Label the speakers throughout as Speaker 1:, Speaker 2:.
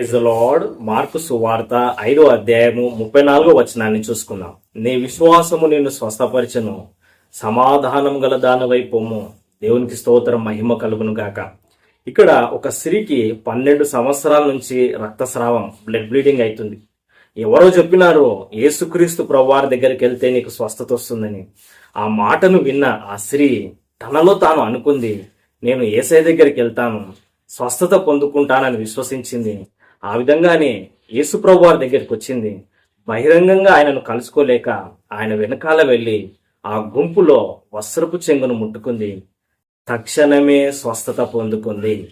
Speaker 1: Is lord mark సువార్త ఐదో అధ్యాయము ముప్పై నాలుగో వచనాన్ని చూసుకుందాం. నీ విశ్వాసము నిన్ను స్వస్థపరిచను. సమాధానం గల దానివై పొమ్ము దేవునికి స్తోత్రం మహిమ కలుగును గాక. ఇక్కడ ఒక స్త్రీకి పన్నెండు సంవత్సరాల నుంచి రక్తస్రావం బ్లడ్ బ్లీడింగ్ అవుతుంది ఎవరో చెప్పినారో ఏసుక్రీస్తు ప్రభువారి దగ్గరికి వెళ్తే నీకు స్వస్థత వస్తుందని. ఆ మాటను విన్న ఆ స్త్రీ తనలో తాను అనుకుంది నేను ఏసై దగ్గరికి వెళ్తాను స్వస్థత పొందుకుంటానని విశ్వసించింది. ఆ విధంగానే యేసుప్రభు వారి దగ్గరికి వచ్చింది. బహిరంగంగా ఆయనను కలుసుకోలేక ఆయన వెనకాల వెళ్ళి ఆ గుంపులో వస్త్రపు చెంగును ముట్టుకుంది. తక్షణమే స్వస్థత పొందుకుంది.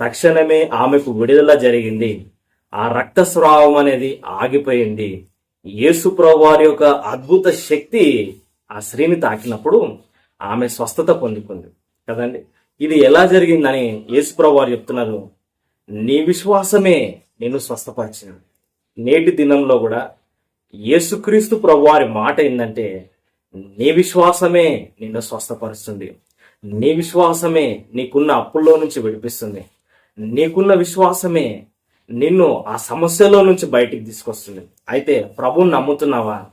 Speaker 1: తక్షణమే ఆమెకు విడుదల జరిగింది. ఆ రక్తస్రావం అనేది ఆగిపోయింది. యేసు వారి యొక్క అద్భుత శక్తి ఆ స్త్రీని తాకినప్పుడు ఆమె స్వస్థత పొందుకుంది. కదండి? ఇది ఎలా జరిగిందని యేసు వారు చెప్తున్నారు. నీ విశ్వాసమే నిన్ను స్వస్థపరిచింది నేటి దినంలో కూడా యేసుక్రీస్తు ప్రభు వారి మాట ఏంటంటే నీ విశ్వాసమే నిన్ను స్వస్థపరుస్తుంది. నీ విశ్వాసమే నీకున్న అప్పుల్లో నుంచి విడిపిస్తుంది. నీకున్న విశ్వాసమే నిన్ను ఆ సమస్యలో నుంచి బయటికి తీసుకొస్తుంది. అయితే ప్రభువుని నమ్ముతున్నావా?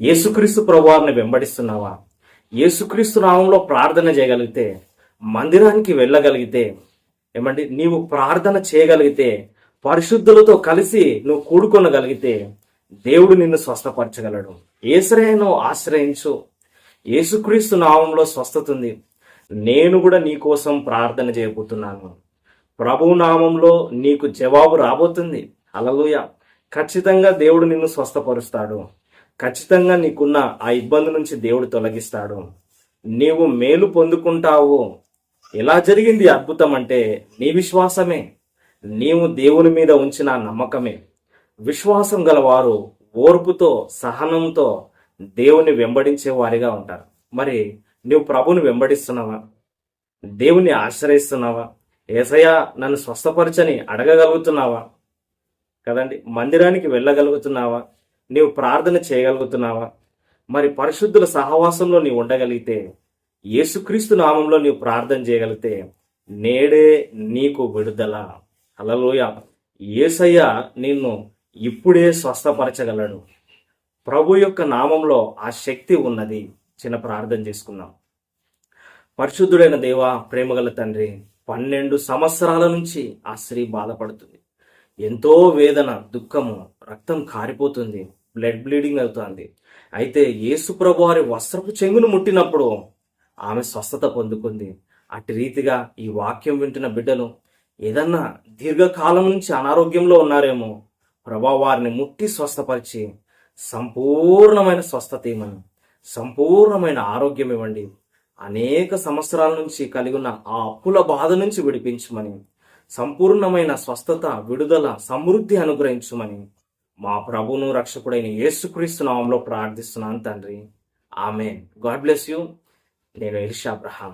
Speaker 1: యేసుక్రీస్తు ప్రభువారిని వెంబడిస్తున్నావా? యేసుక్రీస్తు నామంలో ప్రార్థన చేయగలిగితే మందిరానికి వెళ్ళగలిగితే ఏమండి? నీవు ప్రార్థన చేయగలిగితే పరిశుద్ధులతో కలిసి నువ్వు కూడుకొనగలిగితే దేవుడు నిన్ను స్వస్థపరచగలడు. ఏసరైనా ఆశ్రయించు. యేసుక్రీస్తు నామంలో స్వస్థత ఉంది. నేను కూడా నీ కోసం ప్రార్థన చేయబోతున్నాను. ప్రభు నామంలో నీకు జవాబు రాబోతుంది. అలలుయ ఖచ్చితంగా దేవుడు నిన్ను స్వస్థపరుస్తాడు. ఖచ్చితంగా నీకున్న ఆ ఇబ్బంది నుంచి దేవుడు తొలగిస్తాడు. నీవు మేలు పొందుకుంటావు. ఎలా జరిగింది అద్భుతం అంటే నీ విశ్వాసమే నీవు దేవుని మీద ఉంచిన నమ్మకమే. విశ్వాసం గలవారు ఓర్పుతో సహనంతో దేవుని వెంబడించే వారిగా ఉంటారు. మరి నువ్వు ప్రభుని వెంబడిస్తున్నావా? దేవుని ఆశ్రయిస్తున్నావా? ఏసయ్య నన్ను స్వస్థపరచని అడగగలుగుతున్నావా? కదండి మందిరానికి వెళ్ళగలుగుతున్నావా? నీవు ప్రార్థన చేయగలుగుతున్నావా? మరి పరిశుద్ధుల సహవాసంలో నీవు ఉండగలిగితే యేసుక్రీస్తు నామంలో నీవు ప్రార్థన చేయగలిగితే నేడే నీకు విడుదల. అలలోయ ఏసయ్య నిన్ను ఇప్పుడే స్వస్థపరచగలడు ప్రభు యొక్క నామంలో ఆ శక్తి ఉన్నది. చిన్న ప్రార్థన చేసుకుందాం. పరిశుద్ధుడైన దేవ ప్రేమగల తండ్రి పన్నెండు సంవత్సరాల నుంచి ఆ స్త్రీ బాధపడుతుంది. ఎంతో వేదన దుఃఖము రక్తం కారిపోతుంది. బ్లడ్ బ్లీడింగ్ అవుతుంది. అయితే యేసు ప్రభు వారి వస్త్రపు చెంగును ముట్టినప్పుడు ఆమె స్వస్థత పొందుకుంది. అటు రీతిగా ఈ వాక్యం వింటున్న బిడ్డలు ఏదన్నా దీర్ఘకాలం నుంచి అనారోగ్యంలో ఉన్నారేమో ప్రభా వారిని ముట్టి స్వస్థపరిచి సంపూర్ణమైన స్వస్థత ఇవ్వండి సంపూర్ణమైన ఆరోగ్యం ఇవ్వండి. అనేక సంవత్సరాల నుంచి కలిగి ఉన్న ఆ అప్పుల బాధ నుంచి విడిపించమని సంపూర్ణమైన స్వస్థత విడుదల సమృద్ధి అనుగ్రహించమని మా ప్రభును రక్షకుడైన యేసుక్రీస్తు నామంలో ప్రార్థిస్తున్నాను తండ్రి. ఆమె గాడ్ బ్లెస్ యూ. నేను ఎలిషా అబ్రహాం